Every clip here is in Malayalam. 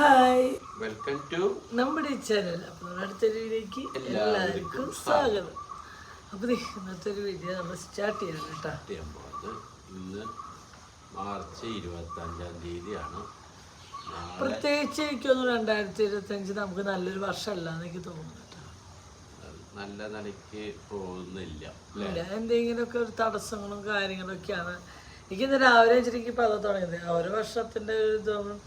ഹായ് വെൽക്കം ടു നമ്മുടെ ചാനൽ അപ്പോൾ അടുത്തൊരു വീഡിയോക്ക് എല്ലാവർക്കും സ്വാഗതം. അപ്പോൾ ഇന്നത്തെ ഒരു വീഡിയോ നമ്മൾ സ്റ്റാർട്ട് ചെയ്യണം കേട്ടോ. ചെയ്യാൻ പോകുന്നത് ഇന്ന് മാർച്ച് ഇരുപത്തി അഞ്ചാം തീയതിയാണ് പ്രത്യേകിച്ച് എനിക്കൊന്നും രണ്ടായിരത്തി ഇരുപത്തഞ്ച് നമുക്ക് നല്ലൊരു വർഷമല്ല എനിക്ക് തോന്നുന്നു നല്ല നിലയ്ക്ക് പോകുന്നില്ല എന്തെങ്കിലുമൊക്കെ ഒരു തടസ്സങ്ങളും കാര്യങ്ങളൊക്കെയാണ്. എനിക്ക് ഇന്ന് രാവിലെ വെച്ചിട്ട് ഇപ്പോൾ അത് തുടങ്ങിയത്. ഒരു വർഷത്തിന്റെ ഒരു ഇതൊന്നും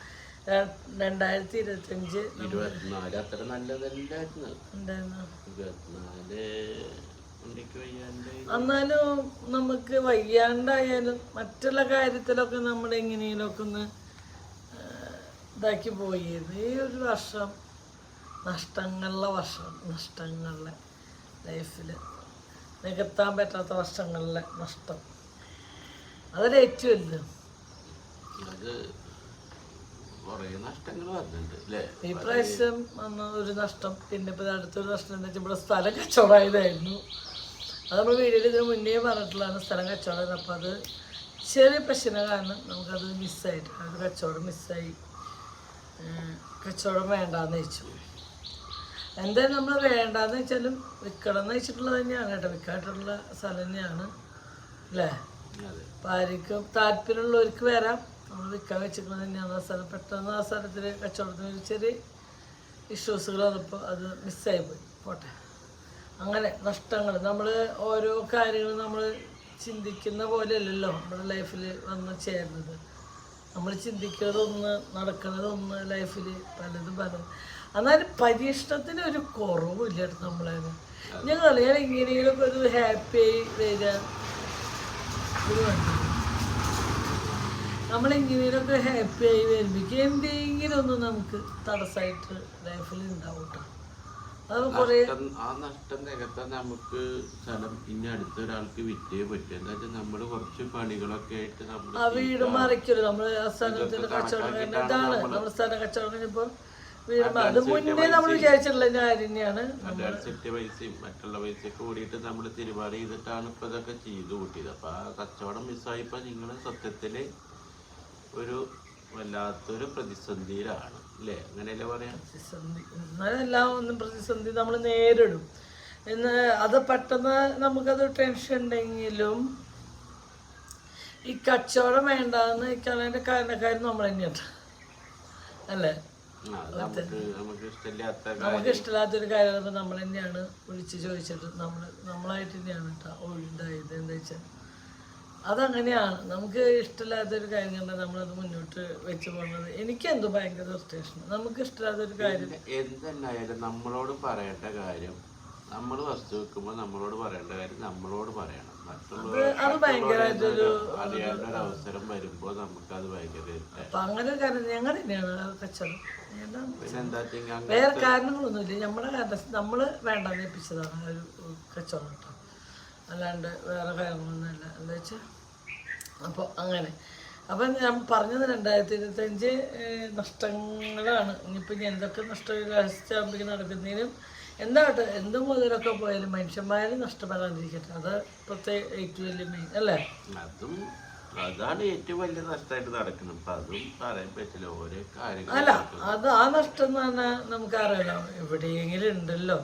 രണ്ടായിരത്തി ഇരുപത്തഞ്ച് ഇരുപത്തിനാല് അത്ര നല്ലതല്ലായിരുന്നു. ഇരുപത്തിനാല് എന്നാലും നമുക്ക് വയ്യാണ്ടായാലും മറ്റുള്ള കാര്യത്തിലൊക്കെ നമ്മൾ എങ്ങനെയൊക്കെ ഒന്ന് ഇതാക്കി പോയത് ഈ ഒരു വർഷം നഷ്ടങ്ങളിലെ വർഷം നഷ്ടങ്ങളിലെ ലൈഫിൽ നികത്താൻ പറ്റാത്ത വർഷങ്ങളിലെ നഷ്ടം. അതൊരു ഏറ്റവും വലുത്. കുറേ നഷ്ടങ്ങൾ വന്നിട്ടുണ്ട് അല്ലേ ഈ പ്രാവശ്യം വന്ന ഒരു നഷ്ടം പിന്നെ ഇപ്പോൾ അടുത്തൊരു നഷ്ടം എന്ന് വെച്ചാൽ ഇവിടെ സ്ഥലം കച്ചവടമായതായിരുന്നു. അത് നമ്മൾ വീഡിയോയിൽ ഇതിന് മുന്നേ പറഞ്ഞിട്ടുള്ളതാണ് സ്ഥലം കച്ചവടം അപ്പോൾ അത് ചെറിയ പ്രശ്നം കാരണം നമുക്കത് മിസ്സായിട്ട് അത് കച്ചവടം മിസ്സായി. കച്ചവടം വേണ്ടാന്ന് വെച്ചു. എന്തായാലും നമ്മൾ വേണ്ടാന്ന് വെച്ചാലും വിൽക്കണം എന്ന് വെച്ചിട്ടുള്ളത് തന്നെയാണ് കേട്ടോ. വിൽക്കാനായിട്ടുള്ള സ്ഥലം തന്നെയാണ് അല്ലേ അപ്പം ആർക്കും താല്പര്യമുള്ളവർക്ക് വരാം. നമ്മൾ വിൽക്കാൻ വെച്ചിരിക്കുന്നത് തന്നെയാണ് ആ സ്ഥലം. പെട്ടെന്ന് ആ സ്ഥലത്തിൽ കച്ചവടത്തിന് ഒരു ചെറിയ ഇഷ്യൂസുകൾ വന്നപ്പോൾ അത് മിസ്സായി പോയി. പോട്ടെ. അങ്ങനെ നഷ്ടങ്ങൾ നമ്മൾ ഓരോ കാര്യങ്ങളും നമ്മൾ ചിന്തിക്കുന്ന പോലെയല്ലല്ലോ നമ്മുടെ ലൈഫിൽ വന്ന് ചേരുന്നത്. നമ്മൾ ചിന്തിക്കുന്നതൊന്ന് നടക്കുന്നതൊന്ന് ലൈഫിൽ പലതും പലതും എന്നാലും പരീക്ഷണത്തിന് ഒരു കുറവില്ല കേട്ടോ നമ്മളെ. ഞങ്ങൾ ഞാൻ ഇങ്ങനെയൊക്കെ ഒരു ഹാപ്പി ആയി വരിക ഇത് വേണ്ടത് നമ്മളെങ്ങനെയൊക്കെ ഹാപ്പി ആയി വരുമ്പോഴേക്കും എന്തെങ്കിലും ഒന്ന് നമുക്ക് തടസ്സമായിട്ട് ലൈഫിൽ ഉണ്ടാവും കേട്ടോ അത് കുറേ ആ നഷ്ടം നികത്താൻ നമുക്ക് സ്ഥലം ഇനി അടുത്തൊരാൾക്ക് വിറ്റേ പറ്റും. എന്താ വെച്ചാൽ നമ്മൾ കുറച്ച് പണികളൊക്കെ ആയിട്ട് നമ്മൾ ആ വീട് മറിക്കരുത് നമ്മൾ ആ സ്ഥലത്തിന്റെ കച്ചവടം ഇതാണ് നമ്മൾ സ്ഥലം കച്ചവടം കഴിഞ്ഞപ്പോൾ വീട് അത് മുന്നേ നമ്മൾ വിചാരിച്ചിട്ടുള്ള കാര്യം തന്നെയാണ് അഡ്വാൻസിന്റെ പൈസയും മറ്റുള്ള പൈസയൊക്കെ കൂടിയിട്ട് നമ്മൾ തിരുമാറി ചെയ്തിട്ടാണ് ഇപ്പൊ ഇതൊക്കെ ചെയ്തു കൂട്ടിയത്. അപ്പൊ ആ കച്ചവടം മിസ്സായപ്പോ നിങ്ങൾ സത്യത്തിൽ ഒരു വല്ലാത്തൊരു പ്രതിസന്ധിയിലാണ്. അല്ലേ അങ്ങനെയല്ലേ പറയാം? പ്രതിസന്ധി. എന്നാലെല്ലാം ഒന്നും പ്രതിസന്ധി നമ്മൾ നേരിടും. എന്ന് അത് പെട്ടെന്ന് നമുക്കത് ടെൻഷൻ ഉണ്ടെങ്കിലും ഈ കച്ചവടം വേണ്ടാന്ന് വെക്കാനതിന്റെ കാരണക്കാരും നമ്മൾ തന്നെയാണ്. അല്ലേ? നമുക്ക് ഇഷ്ടമില്ലാത്തൊരു കാര്യം നമ്മൾ തന്നെയാണ് വിളിച്ച് ചോദിച്ചിട്ട് നമ്മൾ നമ്മളായിട്ട് തന്നെയാണ് കേട്ടോ ഒഴിണ്ടായത് എന്താ വെച്ചാൽ അതങ്ങനെയാണ്. നമുക്ക് ഇഷ്ടമില്ലാത്തൊരു കാര്യം കണ്ടാൽ നമ്മളത് മുന്നോട്ട് വെച്ച് പോകുന്നത് എനിക്ക് എന്തോ ഭയങ്കര ഫ്രസ്ട്രേഷൻ നമുക്ക് ഇഷ്ടമില്ലാത്തൊരു കാര്യം. എന്തെന്നായാലും നമ്മളോട് പറയേണ്ട കാര്യം നമ്മൾ വസ്തു വെക്കുമ്പോൾ നമ്മളോട് പറയേണ്ട കാര്യം നമ്മളോട് പറയണം. അത് അറിയേണ്ട ഒരു അവസരം വരുമ്പോൾ ഭയങ്കര അങ്ങനെ ഞങ്ങൾ തന്നെയാണ് കച്ചവടം? പിന്നെ എന്താ വെച്ചാൽ വേറെ കാരണങ്ങളൊന്നുമില്ല. നമ്മുടെ കാരണം നമ്മൾ വേണ്ടാന്ന് ഏൽപ്പിച്ചതാണ് ഒരു കച്ചവടം അല്ലാണ്ട് വേറെ കാര്യങ്ങളൊന്നുമില്ല. എന്താ വെച്ചാൽ അപ്പോൾ അങ്ങനെ. അപ്പം ഞാൻ പറഞ്ഞത് രണ്ടായിരത്തി ഇരുപത്തഞ്ച് നഷ്ടങ്ങളാണ്. ഇനിയിപ്പോൾ ഇനി എന്തൊക്കെ നഷ്ടരാഷ്ട്രാകുമ്പോഴേക്കും നടക്കുന്നതിനും എന്താകട്ടെ എന്ത് മുതലൊക്കെ പോയാലും മനുഷ്യന്മാരും നഷ്ടപ്പെടാതിരിക്കട്ടെ. അത് പ്രത്യേക ഏറ്റവും വലിയ മെയിൻ അല്ലേ? അതും അതാണ് ഏറ്റവും വലിയ നഷ്ടമായിട്ട് നടക്കുന്നത്. അതും പറയാൻ പറ്റില്ല. ഓരോ കാര്യങ്ങൾ അല്ല അത് ആ നഷ്ടം എന്ന് പറഞ്ഞാൽ നമുക്കറിയാലോ. എവിടെയെങ്കിലും ഉണ്ടല്ലോ.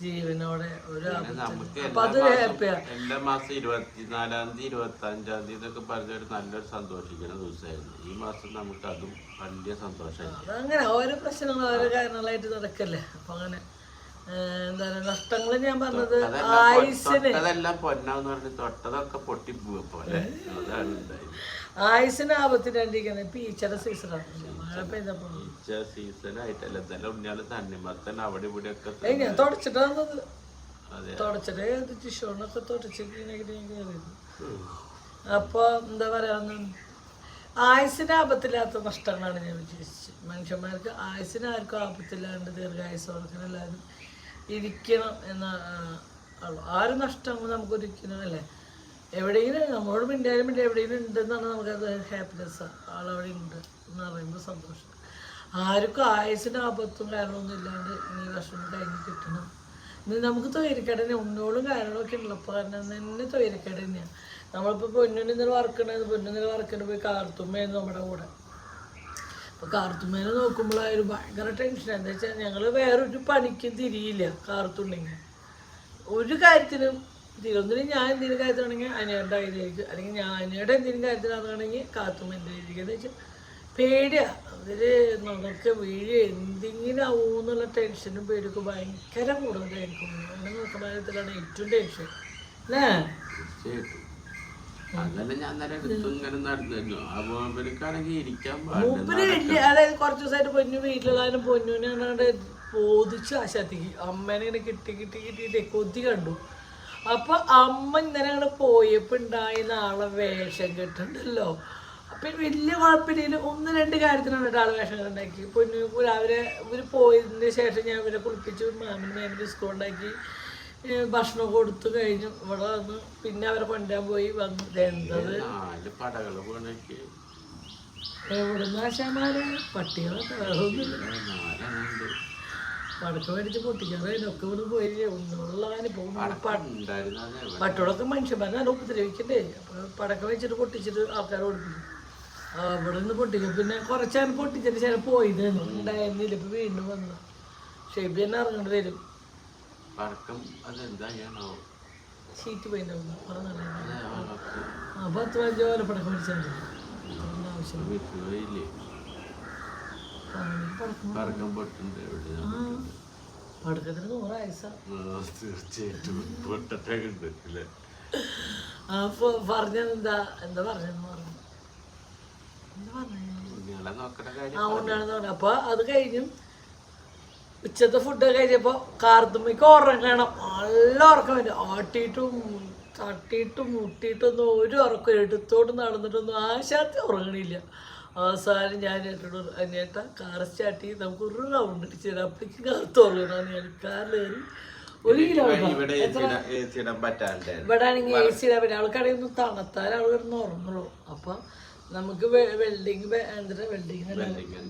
ജീവനോടെ ഒരു ആപത്ത്. നമുക്ക് അപ്പൊ എല്ലാ മാസം ഹാപ്പിയാ. എല്ലാ മാസം ഇരുപത്തിനാലാം തീയതി ഇരുപത്തി അഞ്ചാം തീയതി എന്നൊക്കെ പറഞ്ഞൊരു നല്ലൊരു സന്തോഷിക്കുന്ന ദിവസമായിരുന്നു. ഈ മാസം നമുക്ക് അതും വലിയ സന്തോഷമായിരുന്നു അങ്ങനെ ഓരോ പ്രശ്നങ്ങൾ ഓരോ കാരണങ്ങളായിട്ട് നടക്കല്ലേ? അപ്പൊ അങ്ങനെ ഏഹ്, എന്താ പറയുക നഷ്ടങ്ങൾ ഞാൻ പറഞ്ഞത് ആയുസിന് അതെല്ലാം പൊന്നാന്ന് പറഞ്ഞ് തൊട്ടതൊക്കെ പൊട്ടി പോലെ. ആയുസിന് ആപത്തിനാണ്ടിരിക്കുന്നത് ഇപ്പൊ ഈച്ചയുടെ സീസണാണ് മഴ പെയ്തപ്പോ. ഈച്ച സീസൺ ആയിട്ടല്ല? എന്തായാലും ഉണ്ണിയാൽ തണ്ണിമത്തൻ അവിടെ ഇവിടെ ഒക്കെ തുടച്ചിട്ടാ തുടച്ചിട്ട് തുടച്ചിട്ട് അപ്പൊ എന്താ പറയാന്ന് ആയുസിന് ആപത്തില്ലാത്ത നഷ്ടങ്ങളാണ് ഞാൻ വിചാരിച്ചത്. മനുഷ്യന്മാർക്ക് ആയുസിന് ആർക്കും ആപത്തില്ലാണ്ട് ദീർഘായുസ് കൊടുക്കണം എല്ലാവരും ഇരിക്കണം എന്ന ആ, ഉള്ളു. ആ ഒരു നഷ്ടം നമുക്ക് ഒരിക്കലും അല്ലേ? എവിടെയെങ്കിലും നമ്മളോട് മിണ്ടായാലും മിണ്ടി എവിടെയെങ്കിലും ഉണ്ടെന്നാണ് നമുക്കത് ഹാപ്പിനെസ് ആളവിടെ ഉണ്ട് എന്ന് പറയുമ്പോൾ സന്തോഷം. ആർക്കും ആയുസിന് ആപത്തും കാരണമൊന്നും ഇല്ലാണ്ട് ഈ വർഷം കഴിഞ്ഞ് കിട്ടണം. ഇനി നമുക്ക് തൊഴിൽക്കേട് തന്നെ ഉണ്ണോളും കാര്യങ്ങളൊക്കെ ഉള്ളപ്പോൾ കാരണം തന്നെ തൊഴിൽക്കേട് തന്നെയാണ് നമ്മളിപ്പോൾ പൊന്നുണ്ണി നിന്ന് വറക്കണത് പൊന്നിൽ നിന്ന് വർക്കണ പോയി കാർത്തുമ്മയായിരുന്നു നമ്മുടെ കൂടെ. അപ്പോൾ കാർത്തുമ്മേനെ നോക്കുമ്പോഴായാലും ഭയങ്കര ടെൻഷൻ എന്താ വെച്ചാൽ ഞങ്ങൾ വേറൊരു പണിക്കും തിരിയില്ല കാർത്തുണ്ടെങ്കിൽ ഒരു കാര്യത്തിനും തിരുവനന്തപുരം ഞാൻ എന്തെങ്കിലും കാര്യത്തിനാണെങ്കിൽ അനിയുടെ ഇതിലേക്ക് അല്ലെങ്കിൽ ഞാൻ അനിയുടെ എന്തെങ്കിലും കാര്യത്തിനാണെങ്കിൽ കാർത്തുമ്മ എന്റെ കയ്യിലേക്ക് എന്ന് വെച്ചാൽ പേടിയാ. അതിൽ നമുക്ക് വീഴ് എന്തെങ്കിലും ആവുമെന്നുള്ള ടെൻഷനും പേടിയൊക്കെ ഭയങ്കര കൂടുതലായിരിക്കും. അങ്ങനെ നോക്കുന്ന കാര്യത്തിലാണ് ഏറ്റവും ടെൻഷൻ. അല്ലേ? അതല്ല ഞാൻ നേരെ ഇങ്ങനെ നടന്നു അപ്പൊ ഇവർക്കാണെങ്കിൽ ഇരിക്കാൻ പാടില്ല. അതായത് കുറച്ച് ദിവസമായിട്ട് പൊന്നു വീട്ടിലുള്ളതിനും പൊന്നുവിനെ കണ്ടാണ്ട് ബോധിച്ചു ആശാത്തിക്ക്. അമ്മേനെ ഇങ്ങനെ കിട്ടി കിട്ടി കിട്ടിയിട്ട് കൊതി കണ്ടു. അപ്പൊ അമ്മ ഇങ്ങനെ അങ്ങോട്ട് പോയപ്പോ ഉണ്ടായി നാളെ വേഷം കെട്ടുണ്ടല്ലോ അപ്പൊ വലിയ കുഴപ്പമില്ല ഒന്ന് രണ്ട് കാര്യത്തിനാണ് കേട്ടോ ആൾ വേഷം ഉണ്ടാക്കി പൊന്നു രാവിലെ ഇവർ പോയതിന് ശേഷം ഞാൻ ഇവരെ കുളിപ്പിച്ചു മാമിന് മാമിന് സ്കൂൾ ഉണ്ടാക്കി ഭക്ഷണം കൊടുത്തു കഴിഞ്ഞു. ഇവിടെ വന്നു പിന്നെ അവരെ കൊണ്ടുവരാൻ പോയി. വന്നു എന്തത്? എവിടുന്ന് ആശാമാരെ പട്ടികളൊക്കെ പടക്കം മേടിച്ച് പൊട്ടിക്കാറൊക്കെ ഇവിടെ പോയി ഒന്നുള്ളതാണ്. പോകുന്നു പട്ടോളൊക്കെ മനുഷ്യന്മാരെ നല്ല ഉപദ്രവിക്കണ്ടേ? അപ്പൊ പടക്കം വെച്ചിട്ട് പൊട്ടിച്ചിട്ട് ആൾക്കാരെ ഓടിപ്പിക്കും. ഇവിടെ നിന്ന് പൊട്ടിക്കും. പിന്നെ കുറച്ചാണ് പൊട്ടിച്ചിട്ട് ചില പോയത് ഉണ്ടായിരുന്നില്ല. ഇപ്പൊ വീണ്ടും വന്നു. ഷെബി തന്നെ ഇറങ്ങേണ്ടി വരും. പടക്കം അതെന്താ ചെയ്യണോ ഷീറ്റ് പോയിണ്ടാവും പറഞ്ഞാൽ അത് അവർക്ക് ആ പത്ത് പതിനഞ്ച് പോലെ പടക്കം മേടിച്ചാൽ പടക്കത്തിന് നൂറ് ആയുസ തീർച്ചയായിട്ടും. പൊട്ടട്ടെ ഉണ്ട് അപ്പൊ പറഞ്ഞെന്താ എന്താ? എന്താ പറഞ്ഞെന്ന് പറഞ്ഞു എന്താ പറഞ്ഞു നിങ്ങളെ നോക്കണ ആ കാര്യം ഉണ്ടാണെന്ന് പറഞ്ഞു. അപ്പൊ അത് കഴിഞ്ഞു ഉച്ചത്തെ ഫുഡ് കഴിഞ്ഞപ്പോ കാർത്തുമ്മയ്ക്ക് ഉറങ്ങണം നല്ല ഉറക്കം വരും ആട്ടിയിട്ടും തട്ടിയിട്ടും മുട്ടിയിട്ടൊന്നും ഒരു ഉറക്കം എടുത്തോട്ട് നടന്നിട്ടൊന്നും ആശാത്തി ഉറങ്ങണില്ല. അവസാനം ഞാൻ ഏട്ടോട് അനിയേട്ട കാർ സ്റ്റാർട്ട് ചെയ്ത് നമുക്ക് ഒരു റൗണ്ട് അടിച്ചു തരാം. അപ്പോഴേക്കും കാലത്ത് ഉറങ്ങണം ഞാൻ കാറിൽ ഒരു കിലോമീറ്റർ ഇവിടെ ആണെങ്കിൽ എ സി ഇടാൻ പറ്റും. അവൾക്കാണെങ്കിൽ ഒന്ന് തണുത്താൽ അവൾ കിടന്ന് ഉറങ്ങുള്ളൂ. അപ്പൊ നമുക്ക് വെൽഡിങ് എന്താ വെൽഡിങ്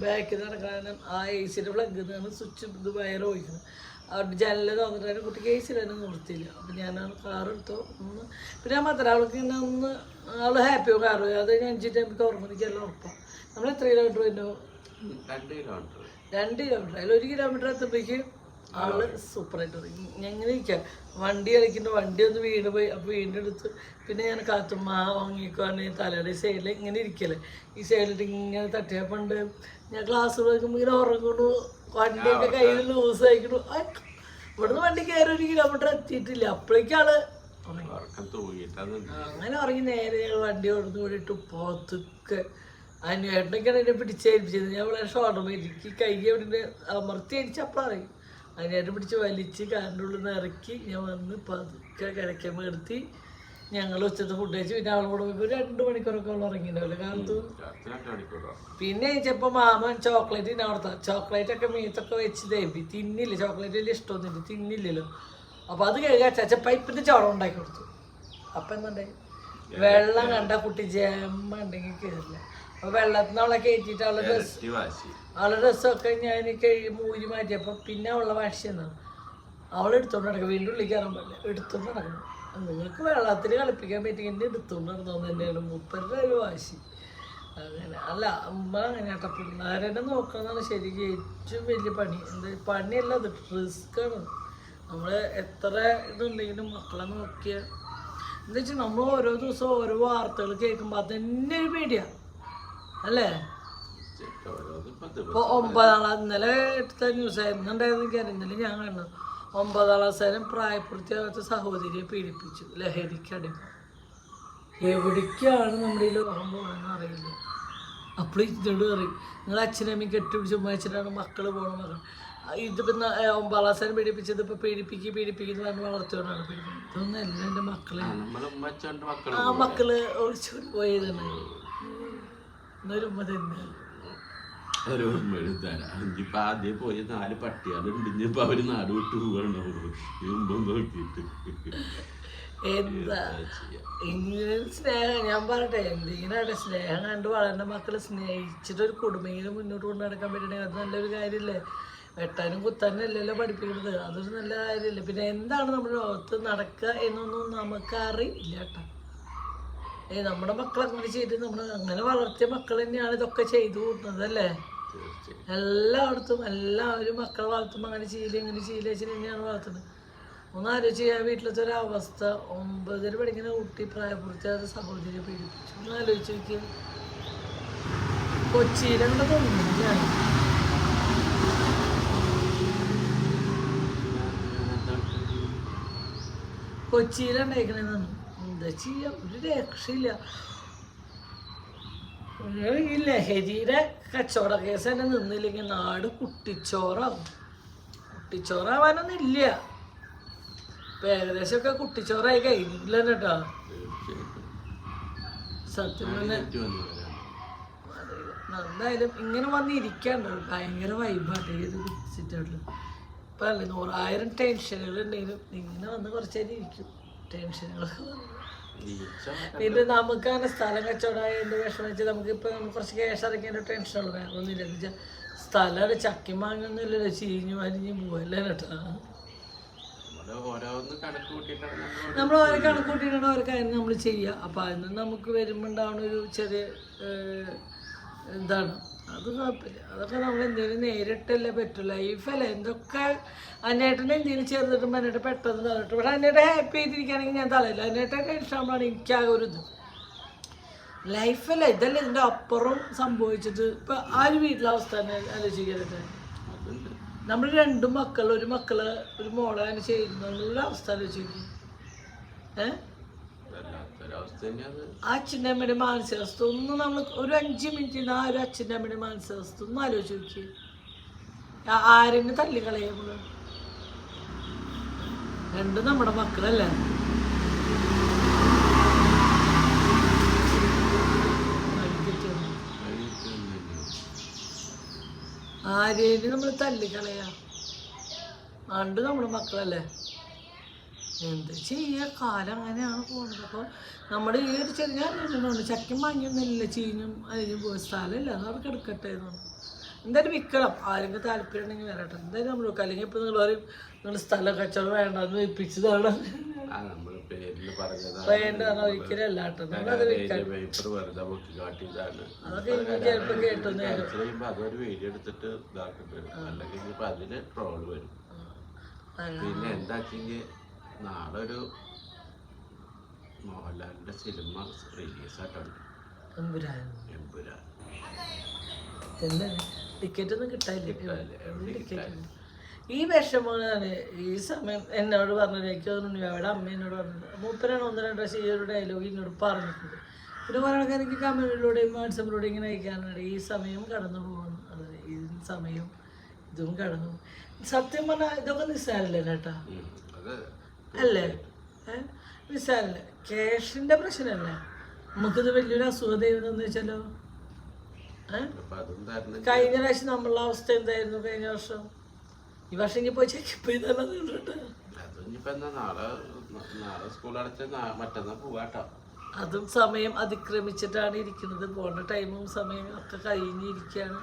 ബാക്കിൽ നടക്കാൻ ആ എ സിയുടെ പ്ലഗ് നിന്നാണ് സ്വിച്ച് ഇത് വയർ ഒഴിക്കുന്നത് അവിടെ ജനൽ തുറന്നിട്ട് കുട്ടിക്ക് എ സി തന്നെ നിർത്തിയില്ല. അപ്പം ഞാനാണ് കാർ എടുത്തു ഒന്ന് പിന്നെ മാത്രം അവൾക്ക് ഇങ്ങനെ ഒന്ന് അവൾ ഹാപ്പിയോ കാർ അത് ഞാൻ അഞ്ച് ടൈമിക്ക് ഉറങ്ങുന്നില്ല ഉറപ്പാണ് നമ്മൾ എത്ര കിലോമീറ്റർ വരുന്നു രണ്ട് കിലോമീറ്റർ രണ്ട് കിലോമീറ്റർ അതിൽ ഒരു കിലോമീറ്റർ എത്തുമ്പോഴേക്ക് ആൾ സൂപ്പറായിട്ട് പറയും ഞാൻ ഇരിക്കാം. വണ്ടി കളിക്കുന്ന വണ്ടി ഒന്ന് വീണ് പോയി. അപ്പോൾ വീണ്ടെടുത്ത് പിന്നെ ഞാൻ കാത്തുമ്മ വാങ്ങിക്കുവാണ് തലയുടെ സൈഡിൽ ഇങ്ങനെ ഇരിക്കല്ലേ ഈ സൈഡിലിട്ട് ഇങ്ങനെ തട്ടിയപ്പണ്ട് ഞാൻ ക്ലാസ് വയ്ക്കുമ്പോൾ ഇങ്ങനെ ഉറങ്ങണു വണ്ടിയൊക്കെ കയ്യിൽ ലൂസ് ആയിക്കണു. ഇവിടുന്ന് വണ്ടി കയറി ഒരു കിലോമീറ്റർ എത്തിയിട്ടില്ല. അപ്പോഴേക്കും ആൾ അങ്ങനെ ഉറങ്ങി നേരെ ഞങ്ങൾ വണ്ടി കൊടുത്ത് കൂടിയിട്ട് പോത്തൊക്കെ അനുവേട്ടനൊക്കെയാണ് എന്നെ പിടിച്ചേൽപ്പിച്ചത് ഞാൻ വളരെ ഷോർട്ട് എനിക്ക് കൈ എവിടെ അമർത്തി അടിച്ചപ്പോഴറിയും അതിനായിട്ട് പിടിച്ച് വലിച്ച് കാറിന്റെ ഉള്ളിൽ നിന്ന് ഇറക്കി ഞാൻ വന്ന് പതുക്കെ കിടക്കാൻ നിർത്തി. ഞങ്ങൾ ഉച്ചത്തെ ഫുഡ് കഴിച്ച് പിന്നെ അവളെ കൂടെ പോയി രണ്ട് മണിക്കൂറൊക്കെ അവൾ ഇറങ്ങിയിട്ടുണ്ടാവില്ല കാലത്ത്? പിന്നെ ചിലപ്പോൾ മാമൻ ചോക്ലേറ്റ് തിന്നാൻ കൊടുത്ത ചോക്ലേറ്റ് ഒക്കെ മീത്തൊക്കെ വെച്ച് തേപ്പി തിന്നില്ല? ചോക്ലേറ്റ് വലിയ ഇഷ്ടമൊന്നുമില്ല തിന്നില്ലല്ലോ. അപ്പോൾ അത് കഴുകാൻ ചച്ച പൈപ്പിന്റെ ചോളം ഉണ്ടാക്കി കൊടുത്തു. അപ്പം എന്തുണ്ടായി വെള്ളം കണ്ട കുട്ടി ജമ്മ ഉണ്ടെങ്കിൽ കയറില്ല അപ്പോൾ വെള്ളത്തിൽ അവളെ കയറ്റിയിട്ട് അവളെ വാശി. അവളുടെ ഡ്രസ്സൊക്കെ ഞാൻ കഴി മൂരി മാറ്റിയപ്പോൾ പിന്നെ അവളെ വാശി എന്നാണ് അവളെടുത്തോണ്ട് നടക്കും. വീണ്ടും വിളിക്കാറും കയറാൻ എടുത്തോണ്ട് നടക്കണം. നിങ്ങൾക്ക് വെള്ളത്തിൽ കളിപ്പിക്കാൻ പറ്റിയെങ്കിൽ എടുത്തോണ്ട് നടന്നു തന്നെയാണ് മുപ്പരുടെ ഒരു വാശി. അങ്ങനെ അല്ല അമ്മ അങ്ങനെ കേട്ടോ. പിള്ളേരെ നോക്കണമെന്നാണ് ശരിക്കും ഏറ്റവും വലിയ പണി. എന്ത് പണിയല്ല അത് റിസ്ക്കാണ് നമ്മൾ എത്ര ഇതുണ്ടെങ്കിലും മക്കളെ നോക്കിയ എന്താ വെച്ചാൽ നമ്മൾ ഓരോ ദിവസവും ഓരോ വാർത്തകൾ കേൾക്കുമ്പോൾ അതന്നെ ഒരു പേടിയാണ് അല്ലേ? ഓരോന്ന് ഇപ്പൊ ഇപ്പൊ ഒമ്പതാം ക്ലാസ് ഇന്നലെ എടുത്ത ന്യൂസ് ആയിരുന്നു. ഉണ്ടായിരുന്നു എനിക്ക് ഇന്നലെ ഞാൻ കണ്ടു. ഒമ്പതാം ക്ലാസ്സുകാരൻ പ്രായപൂർത്തിയാകാത്ത സഹോദരിയെ പീഡിപ്പിച്ചു. ലഹരിക്കടിമ എവിടേക്കാണ് നമ്മുടെ ഈ ലോകം പോകണമെന്ന് അറിയില്ല. അപ്പോൾ ഇതിനോട് പറയും നിങ്ങൾ അച്ഛനമ്മയും കെട്ടിപ്പിടിച്ച് ഉമ്മച്ചിട്ടാണ് മക്കൾ പോകണ മകൾ ഇതിപ്പോൾ ഒമ്പതാം ക്ലാസ്സുകാരൻ പീഡിപ്പിച്ചത് ഇപ്പോൾ പീഡിപ്പിക്കുക പീഡിപ്പിക്കുന്ന പറഞ്ഞ് വളർത്തിയോണ്ടാണ് പീഡിപ്പിക്കുന്നത്. ഇതൊന്നും എല്ലാം എന്റെ മക്കളെ. ആ മക്കൾ ഒളിച്ചോണ്ട് പോയതാണ്. ഒരു ഉമ്മ തരാം ഇനിയിപ്പൊ ആദ്യം പോയി നാല് പട്ടികളുണ്ട്. ഇനിയിപ്പൊ അവർ നാട് വിട്ട് പോകണോ ഈ ഉമ്മ നോക്കിയിട്ട്. എന്താ? എന്താ ഇങ്ങനെ സ്നേഹം. ഞാൻ പറയട്ടെ എന്തെങ്കിലും സ്നേഹം കണ്ട് വളർന്ന മക്കളെ സ്നേഹിച്ചിട്ട് ഒരു കുടുംബെങ്കിലും മുന്നോട്ട് കൊണ്ടുനടക്കാൻ നടക്കാൻ പറ്റണെങ്കിൽ അത് നല്ലൊരു കാര്യമല്ലേ വെട്ടാനും കുത്താനും അല്ലല്ലോ പഠിപ്പിക്കുന്നത്. അതൊരു നല്ല കാര്യമല്ലേ പിന്നെ എന്താണ് നമ്മുടെ ലോകത്ത് നടക്കുക എന്നൊന്നും നമുക്ക് അറിയില്ല കേട്ടോ. നമ്മുടെ മക്കൾ അങ്ങനെ ചെയ്ത് നമ്മൾ അങ്ങനെ വളർത്തിയ മക്കൾ തന്നെയാണ് ഇതൊക്കെ ചെയ്തു കൂട്ടുന്നത് അല്ലേ എല്ലായിടത്തും എല്ലാവരും മക്കളെ വളർത്തുമ്പോൾ അങ്ങനെ ചെയ്യില്ല ഇങ്ങനെ ചെയ്യില്ല വെച്ചാൽ തന്നെയാണ് വളർത്തുന്നത്. ഒന്ന് ആലോചിച്ച് ചെയ്യാൻ വീട്ടിലത്തെ ഒരു അവസ്ഥ ഒമ്പതിൽ പഠിക്കുന്ന കുട്ടി പ്രായപൂർത്തിയായ സഹോദരിയെ പീഡിപ്പിച്ചു. ഒന്ന് ആലോചിച്ച് നോക്കിയാൽ കൊച്ചിയിലങ്ങനെ തോന്നുന്നില്ല ഞാൻ കൊച്ചിയിലുണ്ടായിക്കണേന്നാണ് എന്താ ചെയ്യാ ഒരു രക്ഷയില്ല ഈ ലഹരിയുടെ കച്ചവട കേസ് തന്നെ നിന്നില്ലെങ്കിൽ നാട് കുട്ടിച്ചോറാവും കുട്ടിച്ചോറാവാനൊന്നും ഇല്ല ഇപ്പൊ ഏകദേശമൊക്കെ കുട്ടിച്ചോറായി കഴിഞ്ഞില്ല കേട്ടോ. സത്യം തന്നെ എന്തായാലും ഇങ്ങനെ വന്നിരിക്കാണ്ടോ ഭയങ്കര വൈബാട്ട് ഏത് സിറ്റൗട്ടിലും ഇപ്പം അല്ലേ നൂറായിരം ടെൻഷനുകൾ ഉണ്ടെങ്കിലും ഇങ്ങനെ വന്ന് കുറച്ച് നേരം ഇരിക്കും. ടെൻഷനുകളൊക്കെ വന്നു പിന്നെ നമുക്ക് അങ്ങനെ സ്ഥലം കച്ചവടമായതിന്റെ വിഷമം വെച്ചാൽ നമുക്ക് ഇപ്പം കുറച്ച് ക്യാഷ് ഇറക്കിയതിന്റെ ടെൻഷനുള്ളൂ വേറെ ഒന്നുമില്ല. എന്ന് വെച്ചാൽ സ്ഥലം ചക്കി മാങ്ങൊന്നുമില്ലല്ലോ ചീഞ്ഞു മരിഞ്ഞു പോവല്ലേ കേട്ടോ. നമ്മൾ ഓരോ കണക്ക് കൂട്ടിയിട്ടാണ് ഓരോ കാര്യം നമ്മൾ ചെയ്യുക. അപ്പം അതിന് നമുക്ക് വരുമ്പോൾ ഉണ്ടാവുന്ന ഒരു ചെറിയ ഇതാണ്. എന്താണ് അത് കുഴപ്പമില്ല. അതൊക്കെ നമ്മൾ എന്തെങ്കിലും നേരിട്ടല്ലേ പറ്റൂ ലൈഫല്ലേ. എന്തൊക്കെ അന്നേട്ടനെ എന്തെങ്കിലും ചേർന്നിട്ടും അന്നേട്ട് പെട്ടെന്ന് തന്നിട്ട് പക്ഷെ അന്നേട്ട് ഹാപ്പി ആയിട്ടിരിക്കുകയാണെങ്കിൽ ഞാൻ തളയില്ല അന്നേട്ട ടെൻഷൻ ആകുമ്പോഴാണ് എനിക്കാകെ ഒരു ഇത്. ലൈഫല്ലേ. ഇതല്ലേ ഇതിന്റെ അപ്പുറം സംഭവിച്ചിട്ട് ഇപ്പം ആ ഒരു വീട്ടിലെ അവസ്ഥ തന്നെ ആലോചിക്കാനായിട്ട് നമ്മൾ രണ്ടു മക്കൾ ഒരു മക്കൾ ഒരു മോളെ അങ്ങനെ ചെയ്യുന്നുള്ള അവസ്ഥ ആലോചിക്കും ഏഹ് അച്ഛന്റെ അമ്മയുടെ മാനസികാവസ്ഥ ഒന്ന് നമ്മൾ ഒരു അഞ്ച് മിനിറ്റ് ആ ഒരു അച്ഛന്റെ അമ്മയുടെ മാനസികാവസ്ഥ ഒന്ന് ആലോചിച്ച് നോക്കി ആരെന്നെ തള്ളിക്കളയാ നമ്മൾ രണ്ടും നമ്മുടെ മക്കളല്ലേ? ആരെയും നമ്മൾ തല്ലിക്കളയാ? ആണ്ട് നമ്മുടെ മക്കളല്ലേ? എന്ത് ചെയ്യുക കാലം അങ്ങനെയാണ് പോകുന്നത്. അപ്പോൾ നമ്മുടെ ഈ ഒരു ചെറിയ ഞാൻ ചക്കും വാങ്ങിയൊന്നുമില്ല ചീഞ്ഞും അതിന് പോയി. സ്ഥലമില്ല. അവർക്ക് എടുക്കട്ടെ കിടക്കട്ടെ എന്ന് പറഞ്ഞു. എന്തായാലും വിൽക്കണം. ആരെങ്കിലും താല്പര്യം ഉണ്ടെങ്കിൽ വരട്ടെ. എന്തായാലും നമ്മൾ വെക്കാം. അല്ലെങ്കിൽ ഇപ്പം നിങ്ങൾ പറയും നിങ്ങൾ സ്ഥലം കച്ചവടം വേണ്ടെന്ന് വിൽപ്പിച്ചതാണ് വേണ്ടെന്ന് ഒരിക്കലും അല്ല കേട്ടോ. നമ്മളത് കാട്ടിയതാണ്. അതൊക്കെ ചിലപ്പോൾ കേട്ടോ അതൊരു വീഡിയോ എടുത്തിട്ട് അല്ലെങ്കിൽ അതിന് വരും. പിന്നെ എന്താ വെച്ചെങ്കിൽ നാളെ ഒരു മോഹൻലാലിന്റെ സിനിമ റിലീസ് ആയിട്ടുണ്ട് എമ്പുരാൻ. എമ്പുരാൻ. എന്താ ടിക്കറ്റ് ഒന്നും കിട്ടാനില്ല. കിട്ടാനില്ല. എവിടെ ടിക്കറ്റ് ഈ വിഷമങ്ങളാണ്. ഈ സമയം എന്നോട് പറഞ്ഞത് എനിക്ക് തോന്നുന്നു അവിടെ അമ്മ എന്നോട് പറഞ്ഞത് മൂപ്പരാണ് ഒന്ന് രണ്ട് പ്രാവശ്യം ഈ ഒരു ഡയലോഗ് എന്നോട് പറഞ്ഞിട്ടുണ്ട്. പിന്നെ കുറേ ആൾക്കാർ എനിക്ക് കമന്റിലൂടെയും വാട്സപ്പിലൂടെയും ഇങ്ങനെ അയക്കാറുണ്ട്. ഈ സമയം കടന്നു പോകുന്നു. അതെ ഈ സമയം ഇതും കടന്നു. സത്യം പറഞ്ഞാൽ ഇതൊക്കെ നിസ്സാരല്ലേ ചേട്ടാ? അല്ലേ? നിസ്സാരല്ലേ ക്യാഷിന്റെ പ്രശ്നമല്ലേ? നമുക്കിത് വലിയൊരു അസുഖത എന്ന് വെച്ചാലോ? കഴിഞ്ഞ പ്രാവശ്യം നമ്മളുടെ അവസ്ഥ എന്തായിരുന്നു കഴിഞ്ഞ വർഷം? ഈ വർഷം ഇനി പോയി ചെക്കപ്പ് ചെയ്താലും അതും പോവാട്ടോ അതും സമയം അതിക്രമിച്ചിട്ടാണ് ഇരിക്കുന്നത്. പോണ ടൈമും സമയവും ഒക്കെ കഴിഞ്ഞിരിക്കുകയാണ്.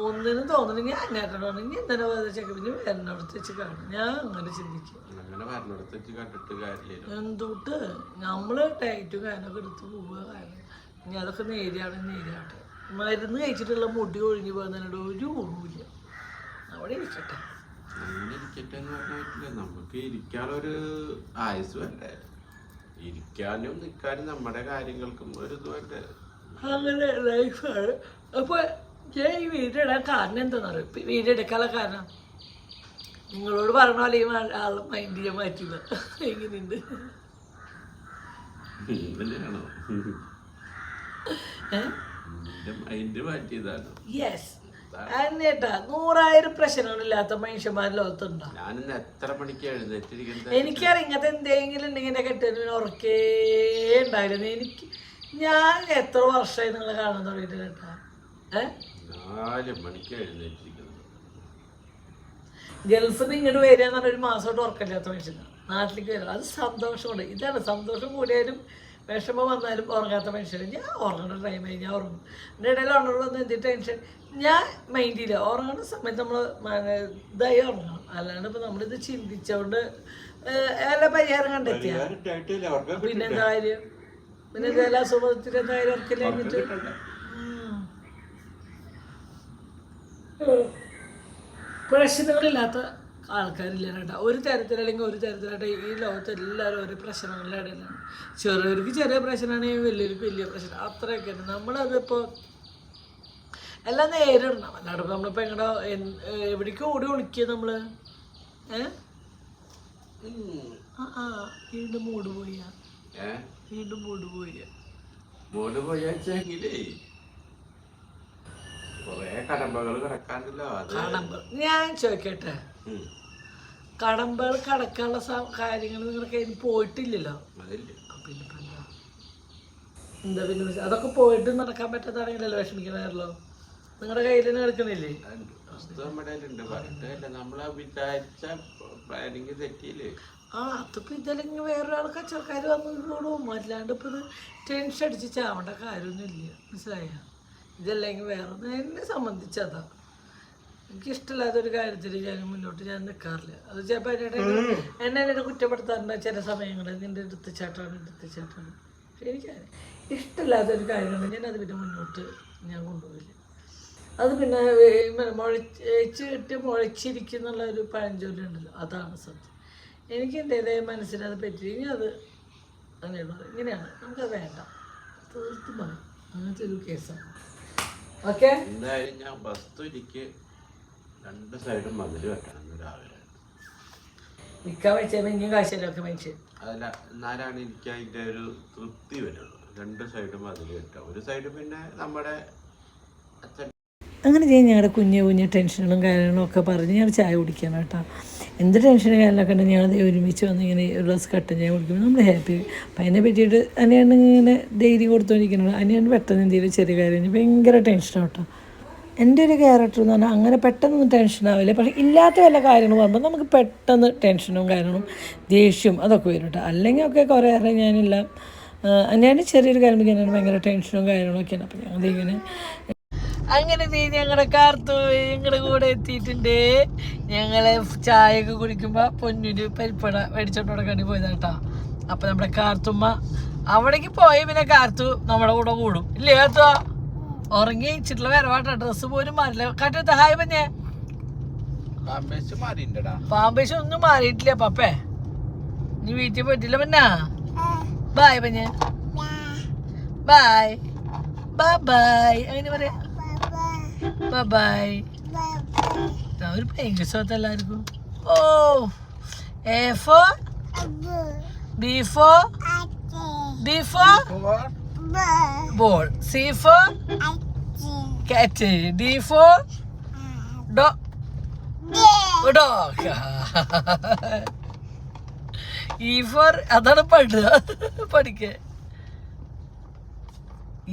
ഒന്നിനും തോന്നണമെങ്കിൽ അങ്ങേറ്റണം ഇനി എന്തിനാ പോയത് ചെക്കപ്പ് ഇനി വരുന്നിടത്ത് വെച്ച് കാണും ഞാൻ അങ്ങനെ ചിന്തിക്കും. അങ്ങനെ നമ്മൾ ടൈറ്റും എന്തുട്ട് കാര്യമൊക്കെ എടുത്ത് പോവുക. ഇനി അതൊക്കെ നേരിയാണ് നേരിയാട്ടെ മരുന്ന് കഴിച്ചിട്ടുള്ള മുടി ഒഴിഞ്ഞു പോകുന്നതിനോട് ഒരു ഗുണമില്ല അവിടെ ഇരിക്കട്ടെ. ഇരിക്കട്ടെ നമുക്ക് ഇരിക്കാനൊരു ആയുസ് വേണ്ടേ? ഇരിക്കാനും നിൽക്കാനും നമ്മുടെ കാര്യങ്ങൾക്കും ഒരു ഇത് വേണ്ടേ? അങ്ങനെ ലൈഫാണ് അപ്പോൾ ഞാൻ ഈ വീഡിയോ ഇടാൻ കാരണം എന്താണെന്ന് അറിയാം? വീഡിയോ എടുക്കാനുള്ള കാരണം നിങ്ങളോട് പറഞ്ഞ പോലെ ഈ ആൾ മൈൻഡ് ചെയ്യാൻ പറ്റില്ല എങ്ങനെയുണ്ട്? ഏഹ് യെസ് എന്നേട്ടാ നൂറായിരം പ്രശ്നങ്ങളില്ലാത്ത മനുഷ്യന്മാർ ലോകത്തുണ്ടോ? എനിക്കറിയാം. ഇങ്ങനത്തെ എന്തെങ്കിലും ഉണ്ടെങ്കിൽ എന്റെ കെട്ടിന് ഉറക്കേ ഉണ്ടായിരുന്നു എനിക്ക് ഞാൻ എത്ര വർഷമായി നിങ്ങളെ കാണാൻ തുടങ്ങിയിട്ട് കേട്ടാ. ഏ? നാല് മണിക്ക് എഴുന്നേറ്റിരിക്കുന്നത്. ഗൾഫിൽ നിന്ന് ഇങ്ങോട്ട് വരിക എന്ന് പറഞ്ഞാൽ ഒരു മാസമായിട്ട് ഉറക്കമില്ലാത്ത മനുഷ്യനാണ് നാട്ടിലേക്ക് വരിക. അത് സന്തോഷമുണ്ട്. ഇതാണ് സന്തോഷം കൂടിയാലും വിഷമം വന്നാലും ഉറങ്ങാത്ത മനുഷ്യന്. ഞാൻ ഉറങ്ങുന്ന ടൈമായി ഞാൻ ഉറങ്ങും. എന്റെ ഇടയിൽ ഉണർന്നു എന്ത് ടെൻഷൻ ഞാൻ മൈൻഡ് ചെയ്യില്ല. ഉറങ്ങുന്ന സമയത്ത് നമ്മൾ ഇതായി ഉറങ്ങണം. അല്ലാണ്ട് ഇപ്പം നമ്മളിത് ചിന്തിച്ചുകൊണ്ട് എല്ലാ പരിഹാരം കണ്ടെത്തിയ? പിന്നെ എന്താ കാര്യം? പിന്നെ എന്തായാലും അസുഖത്തിന് എന്തായാലും ഉറക്കില്ല പ്രശ്നങ്ങളില്ലാത്ത ആൾക്കാരില്ല കേട്ടോ ഒരു തരത്തിലല്ലെങ്കിൽ ഒരു തരത്തിലായിട്ട് ഈ ലോകത്ത് എല്ലാവരും ഒരു പ്രശ്നങ്ങളുടെ ഇടയിലാണ്. ചെറിയവർക്ക് ചെറിയ പ്രശ്നമാണെങ്കിൽ വലിയവർക്ക് വലിയ പ്രശ്നം. അത്രയൊക്കെയാണ്. നമ്മളതിപ്പോൾ എല്ലാം നേരിടണം. അല്ലാണ്ട് നമ്മളിപ്പോൾ എങ്ങടെ എവിടേക്ക് ഓടി ഒളിക്കുക നമ്മൾ ഏ? ആ ആ വീണ്ടും മൂട് പോയ വീണ്ടും മൂട് പോയ മൂട് പോയാച്ചെങ്കിലേ കൊറേ കടമ്പകൾ കിടക്കാണ്ടല്ലോ അത് കടമ്പ ഞാൻ ചോദിക്കട്ടെ. കടമ്പകൾ കടക്കാനുള്ള കാര്യങ്ങൾ നിങ്ങൾക്ക് അതിന് പോയിട്ടില്ലല്ലോ? പിന്നെ എന്താ? പിന്നെ അതൊക്കെ പോയിട്ട് നടക്കാൻ പറ്റാത്താണെങ്കിലല്ലോ വിഷമിക്കണമല്ലോ നിങ്ങളുടെ കയ്യിൽ തന്നെ എടുക്കണില്ലേ തെറ്റിയില്ലേ? ആ അതിപ്പോ ഇതല്ലെങ്കിൽ വേറൊരാൾക്ക് ചെറുക്കാർ വന്നു അല്ലാണ്ട് ഇപ്പൊ ഇത് ടെൻഷൻ അടിച്ച് ചാവേണ്ട കാര്യമൊന്നുമില്ല. മനസ്സിലായ? ഇതല്ലെങ്കിൽ വേറെ എന്നെ സംബന്ധിച്ചതാ എനിക്ക് ഇഷ്ടമില്ലാത്തൊരു കാര്യത്തിൽ ഞാൻ മുന്നോട്ട് ഞാൻ നിൽക്കാറില്ല അത് ചിലപ്പോൾ എന്നെ എന്നെ കുറ്റപ്പെടുത്താറുണ്ട് ചില സമയങ്ങളിൽ നിന്റെ എടുത്ത് ചേട്ടാണ് എടുത്ത് ചേട്ടാണ് പക്ഷെ എനിക്ക് ഇഷ്ടമില്ലാത്തൊരു കാര്യമാണ്. ഞാൻ അത് പിന്നെ മുന്നോട്ട് ഞാൻ കൊണ്ടുപോയില്ല അത് പിന്നെ മുഴച്ച് ഇട്ട് മുഴച്ചിരിക്കുന്നുള്ള ഒരു പഴഞ്ചൊല്ലി ഉണ്ടല്ലോ അതാണ് സത്യം. എനിക്ക് എന്റെതായ മനസ്സിനത് പറ്റി ഇനി അത് അങ്ങനെയുള്ളത് ഇങ്ങനെയാണ്. നമുക്കത് വേണ്ട. തീർത്തും പറയും അങ്ങനത്തെ ഒരു കേസാണ്. ഓക്കെ എന്തായാലും ഞാൻ വസ്തു എനിക്ക് രണ്ട് സൈഡും മതിൽ വെക്കണം എന്ന് രാവിലെ നിൽക്കാൻ വെച്ചാൽ ഇനിയും കാശിലൊക്കെ മനുഷ്യൻ അതല്ല എന്നാലാണ് എനിക്ക് അതിന്റെ ഒരു തൃപ്തി വരുള്ളൂ. രണ്ട് സൈഡും മതിൽ വെക്കാം. ഒരു സൈഡ് പിന്നെ നമ്മുടെ അച്ഛൻ അങ്ങനെ ചെയ്യാൻ ഞങ്ങളുടെ കുഞ്ഞു കുഞ്ഞു ടെൻഷനുകളും കാര്യങ്ങളും ഒക്കെ പറഞ്ഞ് ഞങ്ങൾ ചായ കുടിക്കണം കേട്ടോ. എന്ത് ടെൻഷനും കാര്യങ്ങളൊക്കെ ഉണ്ടെങ്കിൽ ഞങ്ങൾ ഒരുമിച്ച് വന്ന് ഇങ്ങനെ ഒരു ഗ്ലാസ് കട്ടൻ ചായ കുടിക്കുമ്പോൾ നമ്മൾ ഹാപ്പി അപ്പം അതിനെ പറ്റിയിട്ട് അനിയാണ് ഇങ്ങനെ ഡെയിലി കൊടുത്തുകൊണ്ടിരിക്കുന്നത് അനിയാണ് പെട്ടെന്ന് എന്തെങ്കിലും ചെറിയ കാര്യം ഭയങ്കര ടെൻഷനാണ് കേട്ടോ. എന്റെ ഒരു ക്യാരക്ടർ എന്ന് പറഞ്ഞാൽ അങ്ങനെ പെട്ടെന്നൊന്നും ടെൻഷൻ ആവില്ല. പക്ഷേ ഇല്ലാത്ത വല്ല കാര്യങ്ങൾ പറയുമ്പോൾ നമുക്ക് പെട്ടെന്ന് ടെൻഷനും കാര്യങ്ങളും ദേഷ്യവും അതൊക്കെ വരും കേട്ടോ. അല്ലെങ്കിൽ ഒക്കെ കുറേ ഏറെ ഞാനെല്ലാം ഞാൻ ചെറിയൊരു കാര്യം ഞാനാണ് ഭയങ്കര ടെൻഷനും കാര്യങ്ങളൊക്കെയാണ്. അപ്പോൾ ഇങ്ങനെ അങ്ങനെ നീ ഞങ്ങളുടെ കാർത്തു ഞങ്ങളുടെ കൂടെ എത്തിയിട്ടുണ്ട്. ഞങ്ങളെ ചായ ഒക്കെ കുടിക്കുമ്പോൾ പൊന്നിന് പരിപ്പട മേടിച്ചോണ്ട് കൊടുക്കാണ്ടി പോയതാട്ടാ. അപ്പൊ നമ്മുടെ കാർത്തുമ്മ അവിടേക്ക് പോയി പിന്നെ കാർത്തു നമ്മുടെ കൂടെ കൂടും. ഇല്ലേ കാത്തുവാ ഉറങ്ങി ഇച്ചിട്ടുള്ള വരവാട്ട. ഡ്രസ്സ് പോലും മാറില്ല. കാറ്റത്ത് ഹായ് പഞ്ഞേ പാമ്പേശ് ഒന്നും മാറിയിട്ടില്ല പപ്പേ. നീ വീട്ടിൽ പോയിട്ടില്ല പന്നാ? ബായ് പഞ്ഞേ ബായ് ബൈ ബായ് അങ്ങനെ പറയാ. ബൈ ഒരു ഭയങ്കര സ്വത്ത് എല്ലാവർക്കും. ഓ A for B for B for ball C for cat D for do dog E for അതാണ് പഠിക്കുക പഠിക്കേ.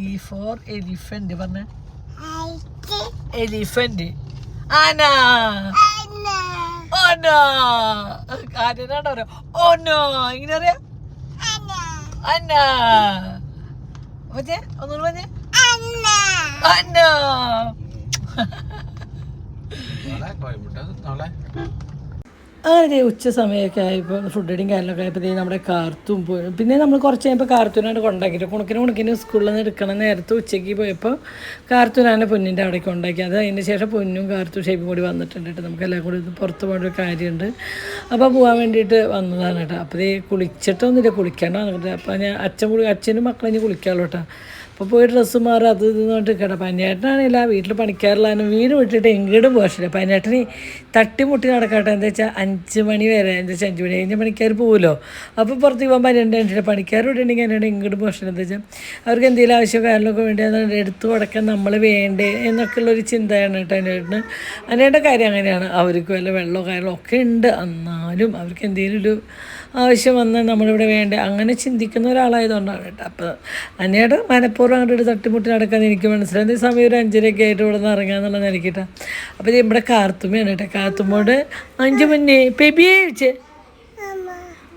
ഈ ഫോർ എലിഫന്റ് പറഞ്ഞ. എലിഫന്റ് ആന ഓനോ ആനാണ് പറയാ ഓനോ ഇങ്ങനെ അറിയാം? അന്ന പറഞ്ഞേ ഒന്നുകൂടി പറഞ്ഞേ അന്ന അങ്ങനെ ഉച്ച സമയമൊക്കെ ആയപ്പോൾ ഫുഡ് അടിയും കാര്യങ്ങളൊക്കെ ദേ നമ്മുടെ കാർത്തും പോയി. പിന്നെ നമ്മൾ കുറച്ച് കഴിയുമ്പോൾ കാർത്തൂനായിട്ട് കൊണ്ടാക്കിയിട്ട് കുണക്കിന് കുണക്കിന് സ്കൂളിൽ നിന്ന് എടുക്കണ നേരത്തെ ഉച്ചയ്ക്ക് പോയപ്പോൾ കാർത്തൂനാണ് പൊന്നിന്റെ അവിടെ കൊണ്ടാക്കി. അത് അതിന് ശേഷം പൊന്നും കാർത്തും ഷേപ്പും കൂടി വന്നിട്ടുണ്ട് കേട്ടോ. നമുക്ക് എല്ലാം കൂടി പുറത്ത് പോകേണ്ട ഒരു കാര്യമുണ്ട്. അപ്പോൾ പോകാൻ വേണ്ടിയിട്ട് വന്നതാണ് കേട്ടോ. അപ്പോൾ കുളിച്ചിട്ടൊന്നുമില്ല. കുളിക്കാണ്ട് വന്നിട്ട്. അപ്പോൾ ഞാൻ അച്ഛൻ കുളി അച്ഛനും മക്കളും ഇനി കുളിക്കാമല്ലോ കേട്ടോ. അപ്പോൾ പോയി ഡ്രസ്സ് മാറി അത് ഇത് പറഞ്ഞിട്ട് കേട്ടോ. പനിയേട്ടനാണില്ല വീട്ടിൽ പണിക്കാറില്ലാനും വീട് വിട്ടിട്ട് എങ്ങോട്ടും പോകത്തില്ല പനിയേട്ടന് തട്ടിമുട്ടി നടക്കട്ടെ. എന്താ വെച്ചാൽ അഞ്ച് മണി വരെ എന്താ വെച്ചാൽ അഞ്ച് മണി കഴിഞ്ഞ് പണിക്കാർ പോകുമല്ലോ അപ്പോൾ പുറത്ത് പോകാൻ പനിയുണ്ട് എന്റെ പണിക്കാർ വിട്ടിട്ടുണ്ടെങ്കിൽ എന്നോട് ഇങ്ങോട്ട് പോഷില്ല എന്താ വെച്ചാൽ അവർക്ക് എന്തെങ്കിലും ആവശ്യമോ കാര്യങ്ങളൊക്കെ വേണ്ടി അത് എടുത്തു കൊടുക്കാൻ നമ്മൾ വേണ്ടേ എന്നൊക്കെയുള്ളൊരു ചിന്തയാണ് കേട്ടോ അതിനേട്ടന് അതിന്റെ കാര്യം അങ്ങനെയാണ്. അവർക്ക് വല്ല വെള്ളമോ കാര്യങ്ങളോ ഒക്കെ ഉണ്ട്. എന്നാലും അവർക്ക് എന്തെങ്കിലും ഒരു ആവശ്യം വന്ന് നമ്മളിവിടെ വേണ്ട? അങ്ങനെ ചിന്തിക്കുന്ന ഒരാളായതുകൊണ്ടാണ് കേട്ടോ. അപ്പോൾ അന്നേട്ട് മനഃപൂർവം അങ്ങോട്ട് ഒരു തട്ടിമുട്ടി നടക്കാൻ എനിക്ക് മനസ്സിലായി. ഈ സമയം ഒരു അഞ്ചരയൊക്കെ ആയിട്ട് ഇവിടെ നിന്ന് എന്നൊക്കെ കേട്ടോ. അപ്പോൾ ഇത് ഇവിടെ കാർത്തുമ്മയാണ് കേട്ടോ. കാർത്തുമ്മോട് അഞ്ച് മുന്നേ പെബിയെ വിളിച്ചേ.